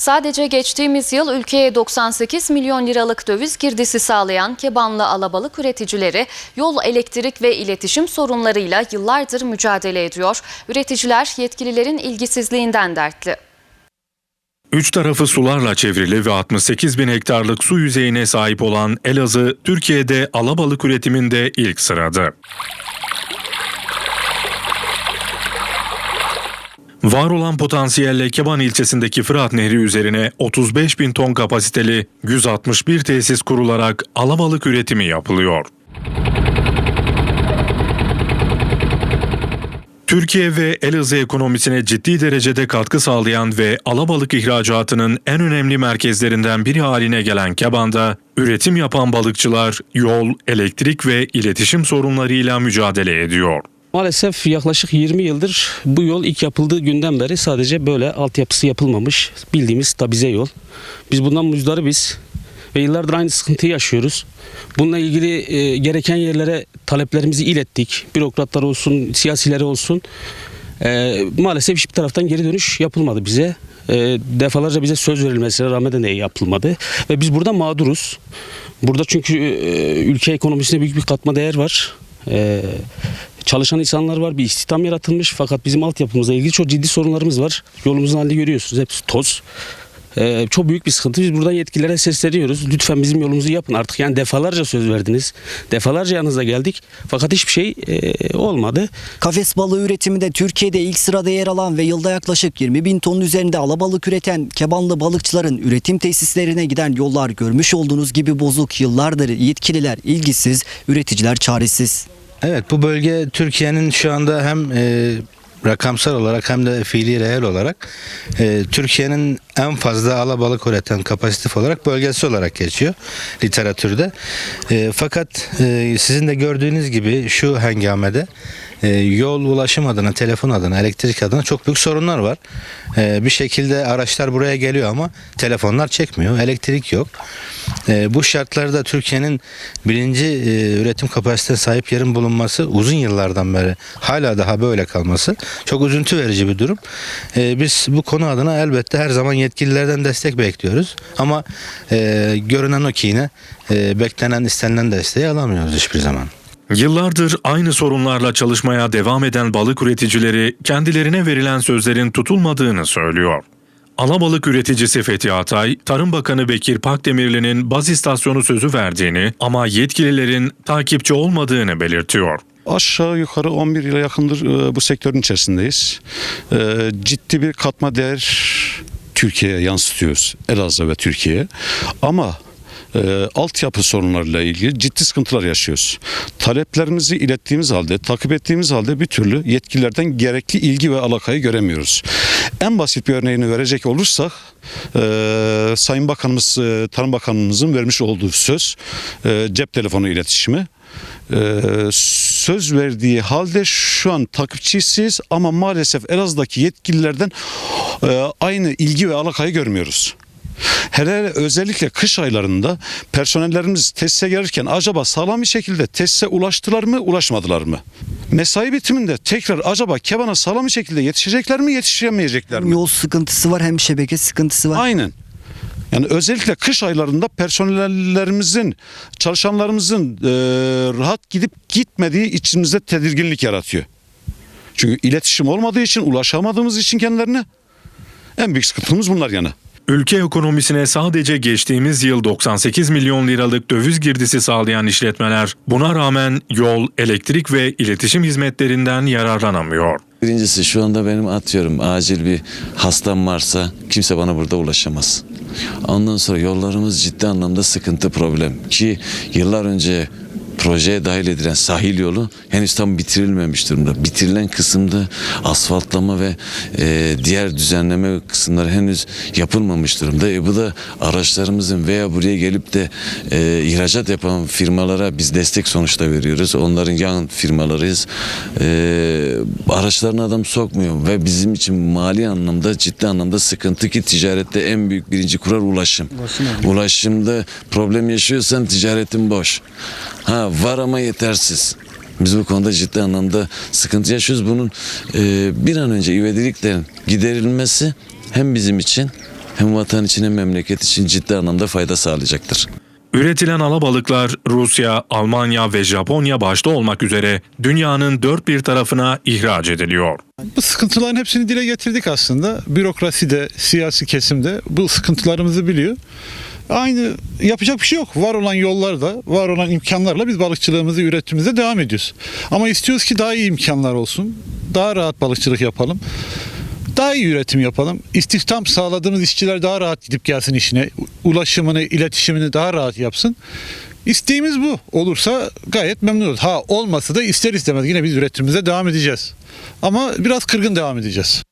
Sadece geçtiğimiz yıl ülkeye 98 milyon liralık döviz girdisi sağlayan Kebanlı alabalık üreticileri yol, elektrik ve iletişim sorunlarıyla yıllardır mücadele ediyor. Üreticiler yetkililerin ilgisizliğinden dertli. Üç tarafı sularla çevrili ve 68 bin hektarlık su yüzeyine sahip olan Elazığ, Türkiye'de alabalık üretiminde ilk sırada. Var olan potansiyelle Keban ilçesindeki Fırat Nehri üzerine 35 bin ton kapasiteli 161 tesis kurularak alabalık üretimi yapılıyor. Türkiye ve Elazığ ekonomisine ciddi derecede katkı sağlayan ve alabalık ihracatının en önemli merkezlerinden biri haline gelen Keban'da üretim yapan balıkçılar yol, elektrik ve iletişim sorunlarıyla mücadele ediyor. Maalesef yaklaşık 20 yıldır bu yol ilk yapıldığı günden beri sadece böyle altyapısı yapılmamış bildiğimiz tabize yol. Biz bundan muzdaribiz ve yıllardır aynı sıkıntıyı yaşıyoruz. Bununla ilgili e, gereken yerlere taleplerimizi ilettik. Bürokratlar olsun, siyasileri olsun. E, maalesef hiçbir taraftan geri dönüş yapılmadı bize. E, defalarca bize söz verilmesine rağmen de yapılmadı. Ve biz burada mağduruz. Burada çünkü e, ülke ekonomisine büyük bir katma değer var. E, çalışan insanlar var, bir istihdam yaratılmış fakat bizim altyapımızla ilgili çok ciddi sorunlarımız var. Yolumuzun halini görüyorsunuz, hepsi toz. Ee, çok büyük bir sıkıntı. Biz buradan yetkililere sesleniyoruz. Lütfen bizim yolumuzu yapın artık. Yani defalarca söz verdiniz. Defalarca yanınıza geldik. Fakat hiçbir şey e, olmadı. Kafes balığı üretiminde Türkiye'de ilk sırada yer alan ve yılda yaklaşık 20 bin tonun üzerinde alabalık üreten Kebanlı balıkçıların üretim tesislerine giden yollar görmüş olduğunuz gibi bozuk. Yıllardır yetkililer ilgisiz, üreticiler çaresiz. Evet bu bölge Türkiye'nin şu anda hem e, rakamsal olarak hem de fiili reel olarak e, Türkiye'nin en fazla alabalık üreten kapasitif olarak bölgesi olarak geçiyor literatürde. E, fakat e, sizin de gördüğünüz gibi şu hengamede e, yol ulaşım adına, telefon adına, elektrik adına çok büyük sorunlar var. E, bir şekilde araçlar buraya geliyor ama telefonlar çekmiyor, elektrik yok. E, bu şartlarda Türkiye'nin birinci üretim kapasitesine sahip yerin bulunması uzun yıllardan beri hala daha böyle kalması çok üzüntü verici bir durum. Biz bu konu adına elbette her zaman yetkililerden destek bekliyoruz. Ama görünen o ki yine beklenen istenilen desteği alamıyoruz hiçbir zaman. Yıllardır aynı sorunlarla çalışmaya devam eden balık üreticileri kendilerine verilen sözlerin tutulmadığını söylüyor. Alabalık üreticisi Fethi Atay, Tarım Bakanı Bekir Pakdemirli'nin baz istasyonu sözü verdiğini ama yetkililerin takipçi olmadığını belirtiyor. Aşağı yukarı 11 yıla yakındır e, bu sektörün içerisindeyiz. E, Ciddi bir katma değer Türkiye'ye yansıtıyoruz. Elazığ ve Türkiye'ye. Ama e, altyapı sorunlarıyla ilgili ciddi sıkıntılar yaşıyoruz. Taleplerimizi ilettiğimiz halde, takip ettiğimiz halde bir türlü yetkililerden gerekli ilgi ve alakayı göremiyoruz. En basit bir örneğini verecek olursak, e, Sayın Bakanımız, e, Tarım Bakanımızın vermiş olduğu söz, e, cep telefonu iletişimi, ee, söz verdiği halde şu an takipçisiz ama maalesef Elazığ'daki yetkililerden e, aynı ilgi ve alakayı görmüyoruz. Hele hele özellikle kış aylarında personellerimiz tesise gelirken acaba sağlam bir şekilde tesise ulaştılar mı ulaşmadılar mı? Mesai bitiminde tekrar acaba Keban'a sağlam bir şekilde yetişecekler mi yetişemeyecekler mi? Yol sıkıntısı var hem şebeke sıkıntısı var. Aynen. Yani özellikle kış aylarında personellerimizin, çalışanlarımızın e, rahat gidip gitmediği içimizde tedirginlik yaratıyor. Çünkü iletişim olmadığı için, ulaşamadığımız için kendilerine en büyük sıkıntımız bunlar yani. Ülke ekonomisine sadece geçtiğimiz yıl 98 milyon liralık döviz girdisi sağlayan işletmeler buna rağmen yol, elektrik ve iletişim hizmetlerinden yararlanamıyor. Birincisi şu anda benim atıyorum acil bir hastam varsa kimse bana burada ulaşamaz. Ondan sonra yollarımız ciddi anlamda sıkıntı problem ki yıllar önce projeye dahil edilen sahil yolu henüz tam bitirilmemiş durumda. Bitirilen kısımda asfaltlama ve e, diğer düzenleme kısımları henüz yapılmamış durumda. E, bu da araçlarımızın veya buraya gelip de e, ihracat yapan firmalara biz destek sonuçta veriyoruz. Onların yan firmalarıyız. E, araçlarına adam sokmuyor ve bizim için mali anlamda ciddi anlamda sıkıntı ki ticarette en büyük birinci kural ulaşım. Ulaşımda problem yaşıyorsan ticaretin boş. Ha var ama yetersiz. Biz bu konuda ciddi anlamda sıkıntı yaşıyoruz. Bunun e, bir an önce ivediliklerin giderilmesi hem bizim için hem vatan için hem memleket için ciddi anlamda fayda sağlayacaktır. Üretilen alabalıklar Rusya, Almanya ve Japonya başta olmak üzere dünyanın dört bir tarafına ihraç ediliyor. Bu sıkıntıların hepsini dile getirdik aslında. Bürokrasi de, siyasi kesimde bu sıkıntılarımızı biliyor. Aynı yapacak bir şey yok. Var olan yollarda, var olan imkanlarla biz balıkçılığımızı, üretimimize devam ediyoruz. Ama istiyoruz ki daha iyi imkanlar olsun. Daha rahat balıkçılık yapalım. Daha iyi üretim yapalım. İstihdam sağladığımız işçiler daha rahat gidip gelsin işine. Ulaşımını, iletişimini daha rahat yapsın. İsteğimiz bu. Olursa gayet memnun. Ha olmasa da ister istemez yine biz üretimimize devam edeceğiz. Ama biraz kırgın devam edeceğiz.